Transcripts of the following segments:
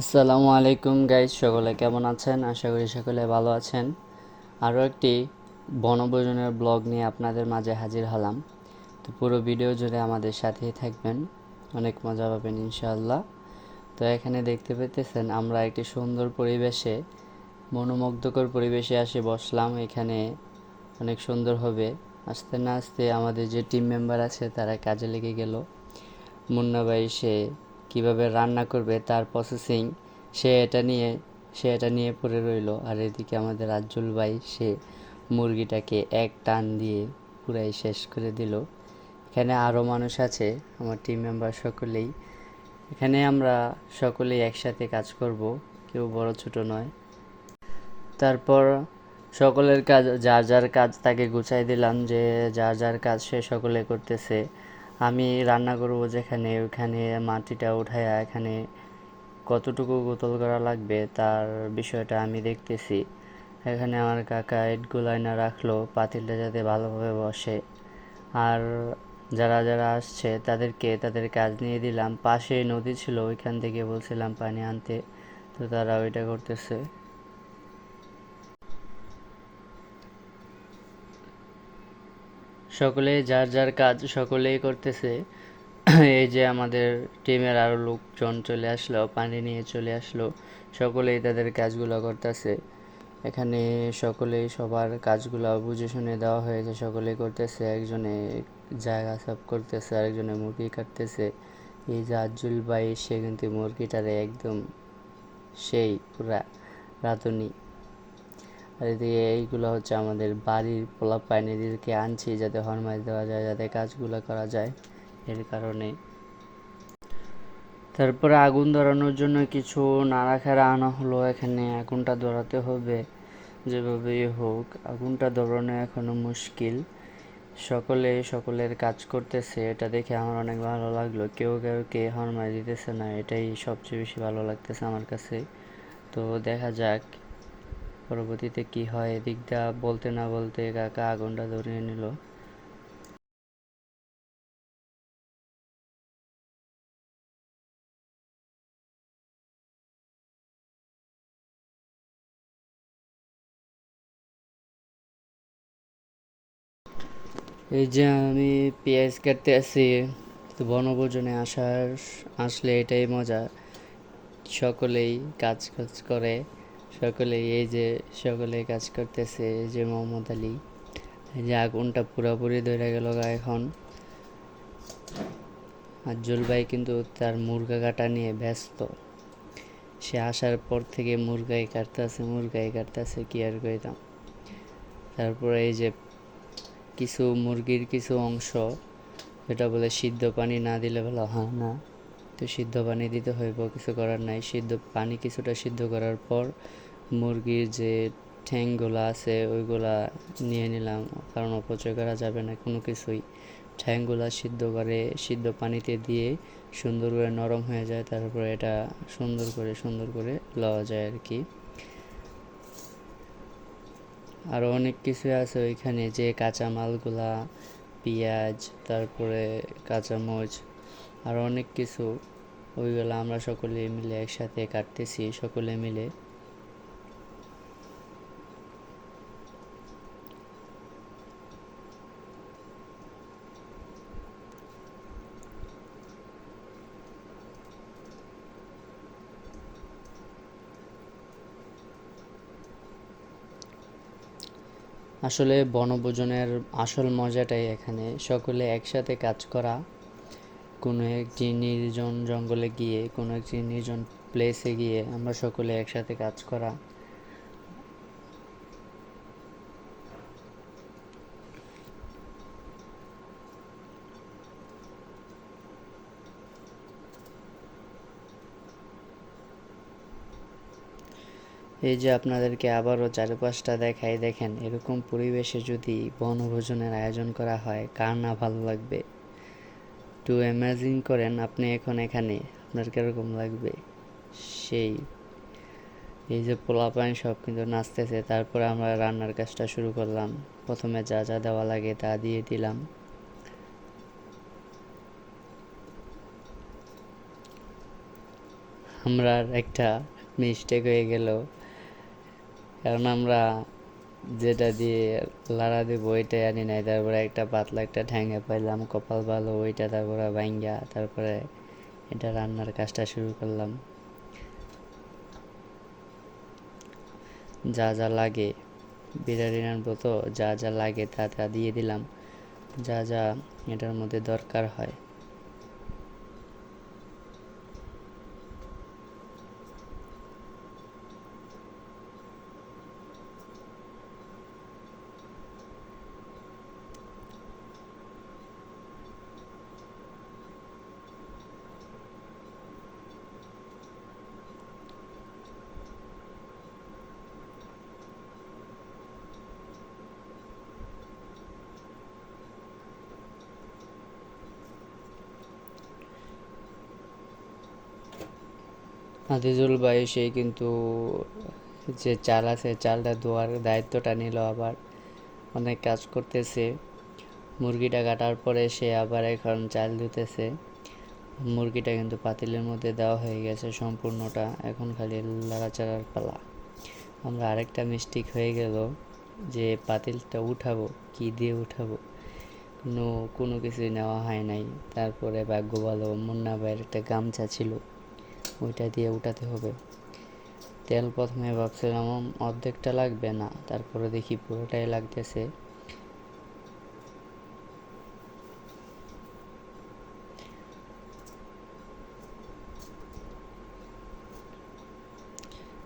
আসসালামু আলাইকুম গাইজ সকলে কেমন আছেন? আশা করি সকলে ভালো আছেন। আরও একটি বনভোজনের ব্লগ নিয়ে আপনাদের মাঝে হাজির হলাম। তো পুরো ভিডিও জুড়ে আমাদের সাথেই থাকবেন। অনেক মজা পাবেন ইনশাআল্লাহ। তো এখানে দেখতে পেতেছেন আমরা একটি সুন্দর পরিবেশে, মনোমুগ্ধকর পরিবেশে আসে বসলাম। এখানে অনেক সুন্দর হবে। আস্তে না আস্তে আমাদের যে টিম মেম্বার আছে, তারা কাজে লেগে গেল। মুন্না ভাই, সে কীভাবে রান্না করবে, তার প্রসেসিং সে এটা নিয়ে, সে এটা নিয়ে পড়ে রইল। আর এদিকে আমাদের রাজ্জুল ভাই, সে মুরগিটাকে এক টান দিয়ে পুরাই শেষ করে দিল। এখানে আরও মানুষ আছে, আমার টিম মেম্বার সকলেই। এখানে আমরা সকলেই একসাথে কাজ করব, কেউ বড় ছোট নয়। তারপর সকলের কাজ, যার যার কাজ তাকে গুছাই দিলাম যে, যার যার কাজ সে সকলে করতেছে। আমি রান্না করব যেখানে, ওখানে মাটিটা উঠাইয়া এখানে কতটুকু গোতল করা লাগবে তার বিষয়টা আমি দেখতেছি। এখানে আমার কাকা ইটগুলো আয়না রাখল, পাতিলটা যাতে ভালোভাবে বসে। আর যারা যারা আসছে তাদেরকে, তাদের কাজ নিয়ে দিলাম। পাশে নদী ছিল, ওইখান থেকে বলছিলাম পানি আনতে, তো তারা ওইটা করতেছে। সকলে যার যার কাজ সকলেই করতেছে। এই যে আমাদের টিমের আরও লোকজন চলে আসলো, পানি নিয়ে চলে আসলো, সকলেই তাদের কাজগুলো করতেছে। এখানে সকলেই সবার কাজগুলো বুঝে শুনে দেওয়া হয়েছে, সকলেই করতেছে। একজনে জায়গা সাফ করতেছে, আরেকজনে মুরগি কাটতেছে। এই যে আজ্জুল ভাই, সে কিন্তু মুরগিটারে একদম সেই পুরা রাঁধুনি। আর এদিকে এইগুলো হচ্ছে আমাদের বাড়ির পোলাপ পোলা পাইনেদেরকে আনছি যাতে হরমাইজ দেওয়া যায়, যাতে কাজগুলো করা যায় এর কারণে। তারপরে আগুন ধরানোর জন্য কিছু নাড়াখাড়া আনা হলো এখানে, আগুনটা ধরাতে হবে যেভাবেই হোক। আগুনটা ধরানো এখনও মুশকিল। সকলে, সকলের কাজ করতেছে, এটা দেখে আমার অনেক ভালো লাগল। কেউ কেউ কে হরমাই দিতেছে না, এটাই সবচেয়ে বেশি ভালো লাগতেছে আমার কাছে। তো দেখা যাক। পরবর্তীতে কি হয় এদিকটা বলতে না বলতে কাকা আগুনটা ধরিয়ে নিল। এই যে আমি পেঁয়াজ কাটতে আসি তো বনভোজনে আসার, আসলে এটাই মজা। সকলেই কাজ কাজ করে। সকলেই এই যে সকলে কাজ করতেছে, এই যে মোহাম্মদ আলী। যে আগুনটা পুরোপুরি ধরে গেল এখন। আর জুল ভাই কিন্তু তার মুরগা কাটা নিয়ে ব্যস্ত। সে আসার পর থেকে মুরগাই কাটতেছে মুরগাই কাটতেছে, কি আর কইতাম। তারপরে এই যে কিছু মুরগির কিছু অংশ, যেটা বলে সিদ্ধ পানি না দিলে ভালো হয় না, তো সিদ্ধ পানি দিতে হইব, কিছু করার নাই। সিদ্ধ পানি কিছুটা সিদ্ধ করার পর মুরগির যে ঠ্যাংগুলো আছে, ওইগুলা নিয়ে নিলাম। কারণ অপচয় করা যাবে না কোনো কিছুই। ঠ্যাংগুলা সিদ্ধ করে, সিদ্ধ পানিতে দিয়ে সুন্দর করে নরম হয়ে যায়, তারপরে এটা সুন্দর করে সুন্দর করে লওয়া যায় আর কি আরও অনেক কিছু আছে ওইখানে, যে কাঁচা মালগুলা পেঁয়াজ, তারপরে কাঁচামরিচ আরও অনেক কিছু। ওইগুলো আমরা সকলে মিলে একসাথে কাটতেছি, সকলে মিলে। আসলে বনভোজনের আসল মজাটাই এখানে। সকলে একসাথে কাজ করা, কোনো একটি নির্জন জঙ্গলে গিয়ে, কোনো একটি নির্জন প্লেসে গিয়ে আমরা সকলে একসাথে কাজ করা। এই যে আপনাদেরকে আবারও চারপাশটা দেখাই, দেখেন এরকম পরিবেশে যদি বনভোজনের আয়োজন করা হয়, কার না ভালো লাগবে? টু ইমাজিন করেন আপনি এখন এখানে, আপনার কীরকম লাগবে? সেই, এই যে পোলাপান সব কিন্তু নাচতেছে, তারপরে আমরা রান্নার কাজটা শুরু করলাম। প্রথমে যা যা দেওয়া লাগে তা দিয়ে দিলাম। আমরা একটা মিস্টেক হয়ে গেল। কারণ আমরা যেটা দিয়ে লাড়া দিব ওইটাই আনি নাই। তারপরে একটা পাতলা একটা ঠ্যাঙ্গা পাইলাম, কপাল ভালো, ওইটা তারপরে ভাঙ্গা তারপরে এটা রান্নার কাজটা শুরু করলাম। যা যা লাগে, বিরিয়ানি আনব তো, যা যা লাগে তা তা দিয়ে দিলাম। যা যা এটার মধ্যে দরকার হয়। আজিজুল ভাই সে কিন্তু যে চাল আছে, চালটা ধোয়ার দায়িত্বটা নিল আবার। অনেক কাজ করতেছে। মুরগিটা কাটার পরে সে আবার এখন চাল ধুতেছে। মুরগিটা কিন্তু পাতিলের মধ্যে দেওয়া হয়ে গেছে সম্পূর্ণটা। এখন খালি লাড়াচাড়ার পালা। আমরা আরেকটা মিস্টেক হয়ে গেল যে পাতিলটা উঠাবো, কি দিয়ে উঠাবো? কোনো কোনো কিছুই নেওয়া হয় নাই। তারপরে ভাগ্য ভালো মুন্না ভাইয়ের একটা গামছা ছিল। ওইটা দিয়ে উঠাতে হবে। তেল প্রথমে ভাবছিলাম অর্ধেকটা লাগবে না, তারপরে দেখি পুরোটাই লাগতেছে।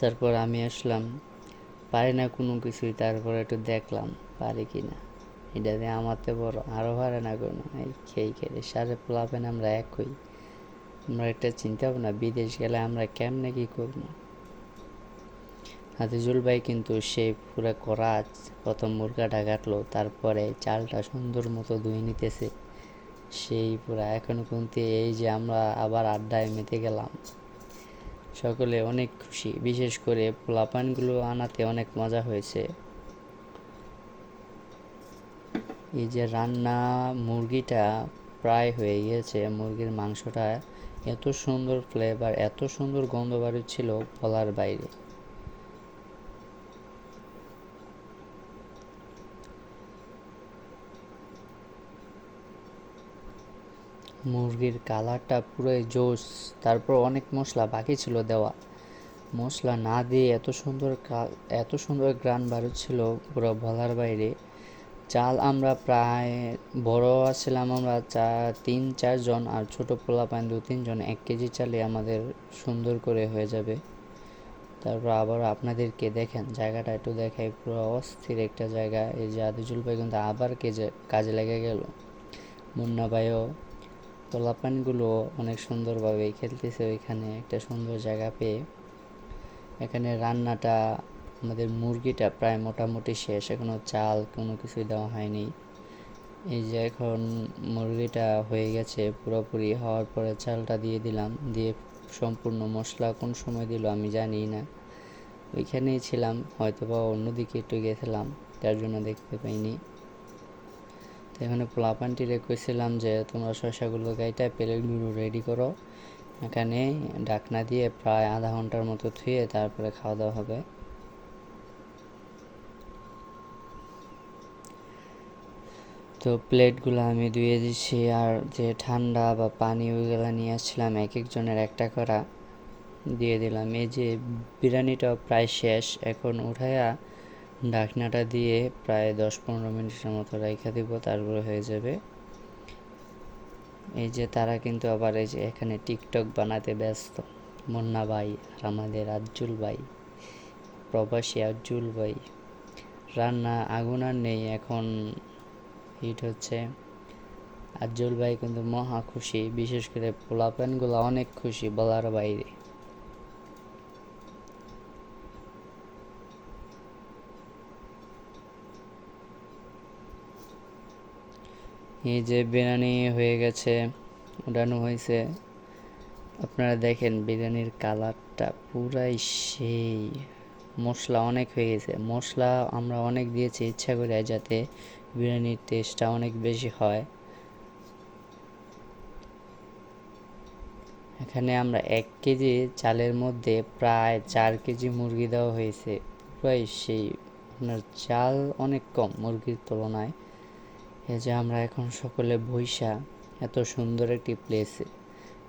তারপর আমি আসলাম, পারি না কোনো কিছুই, তারপর একটু দেখলাম, পারি কি না। এটা দিয়ে আমার তো বড় আরও পারে না কোনো, এই খেয়ে খেয়ে সারে পোলাপেন আমরা একই। আমরা একটা চিন্তা ভাবনা, বিদেশ গেলে আমরা কেমনে কি করব? হাতিজুল ভাই কিন্তু সে পুরো করাজ প্রথম মুরগাটা কাটলো, তারপরে চালটা সুন্দর মতো ধুয়ে নিতেছে। সেই পুরা এখন কিন্তু এই যে আমরা আবার আড্ডায় মেতে গেলাম। সকলে অনেক খুশি, বিশেষ করে পোলাপানগুলো আনাতে অনেক মজা হয়েছে। এই যে রান্না মুরগিটা প্রায় হয়ে গিয়েছে, মুরগির মাংসটা এত সুন্দর ফ্লেভার এত সুন্দর গন্ধ ছিল বলার বাইরে। মুরগির কালারটা পুরোই জোস তারপর অনেক মশলা বাকি ছিল দেওয়া। মশলা না দিয়ে এত সুন্দর এত সুন্দর গ্রান ছিল পুরো বলার বাইরে। চাল আমরা প্রায় বড় আছিলাম আমরা চা তিন চারজন আর ছোট পোলা পান দু তিনজন এক কেজি চালে আমাদের সুন্দর করে হয়ে যাবে। তারপর আবার আপনাদেরকে দেখেন, জায়গাটা একটু দেখাই পুরো অস্থির একটা জায়গা। এই যে আদিজুল ভাই কিন্তু আবার কেজে, কাজে লেগে গেল। মুন্না ভাইও পোলাপানগুলো অনেক সুন্দরভাবে খেলতেছে ওইখানে, একটা সুন্দর জায়গা পেয়ে। এখানে রান্নাটা আমাদের মুরগিটা প্রায় মোটামুটি শেষ। এখনও চাল কোনো কিছুই দেওয়া হয়নি। এই যে এখন মুরগিটা হয়ে গেছে পুরোপুরি, হওয়ার পরে চালটা দিয়ে দিলাম। দিয়ে সম্পূর্ণ মশলা কোন সময় দিল আমি জানি না। ওইখানেই ছিলাম হয়তো বা অন্যদিকে একটু গেছিলাম, তার জন্য দেখতে পাইনি। তো এখানে পোলাপানটি রেখেছিলাম যে, তোমরা শসাগুলো গাইটা প্লেটগুলো রেডি করো। এখানে ডাকনা দিয়ে প্রায় আধা ঘণ্টার মতো থুয়ে তারপরে খাওয়া দাওয়া হবে। তো প্লেটগুলো আমি ধুয়ে দিচ্ছি আর যে ঠান্ডা বা পানি ওইগুলো নিয়ে আসছিলাম এক একজনের একটা করা দিয়ে দিলাম। এই যে বিরিয়ানিটা প্রায় শেষ, এখন উঠাইয়া ঢাকনাটা দিয়ে প্রায় দশ পনেরো মিনিটের মতো রেখে দিব, তারপরে হয়ে যাবে। এই যে তারা কিন্তু আবার এই যে এখানে টিকটক বানাতে ব্যস্ত। মুন্না ভাই আর আমাদের আজ্জুল ভাই, প্রবাসী আজ্জুল ভাই। রান্না আগুন আর নেই, এখন হিট হচ্ছে। আজ্জুল ভাই কিন্তু মহা খুশি, বিশেষ করে পোলাপানগুলো অনেক খুশি বলার বাইরে। এই যে বিরিয়ানি হয়ে গেছে উড়ানো হয়েছে। আপনারা দেখেন বিরিয়ানির কালারটা পুরাই সেই। মশলা অনেক হয়ে গেছে। মশলা আমরা অনেক দিয়েছি ইচ্ছা করে যাতে বিরিয়ানির টেস্টটা অনেক বেশি হয়। এখানে আমরা এক কেজি চালের মধ্যে প্রায় চার কেজি মুরগি দেওয়া হয়েছে। প্রায় সেই আপনার চাল অনেক কম মুরগির তুলনায়। এই যে আমরা এখন সকলে বৈশা, এত সুন্দর একটি প্লেসে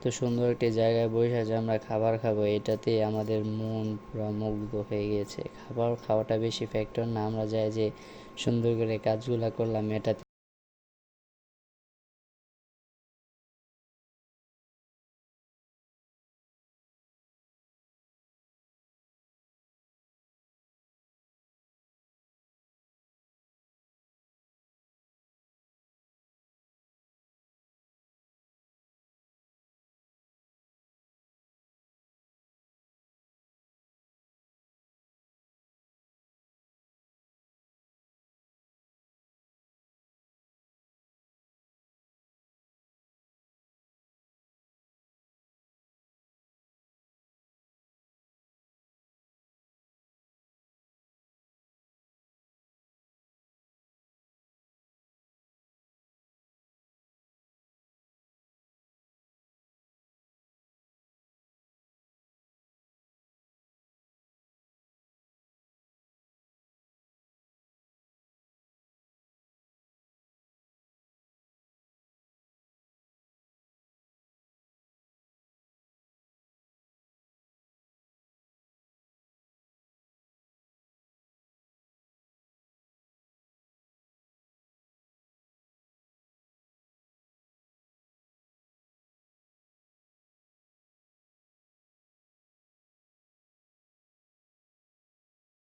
এত সুন্দর একটি জায়গায় বসে আছে আমরা খাবার খাব, এটাতে আমাদের মন পুরো মুগ্ধ হয়ে গেছে। খাবার খাওয়াটা বেশি ফ্যাক্টর না, আমরা যাই যে সুন্দর করে কাজগুলো করলাম, এটাতে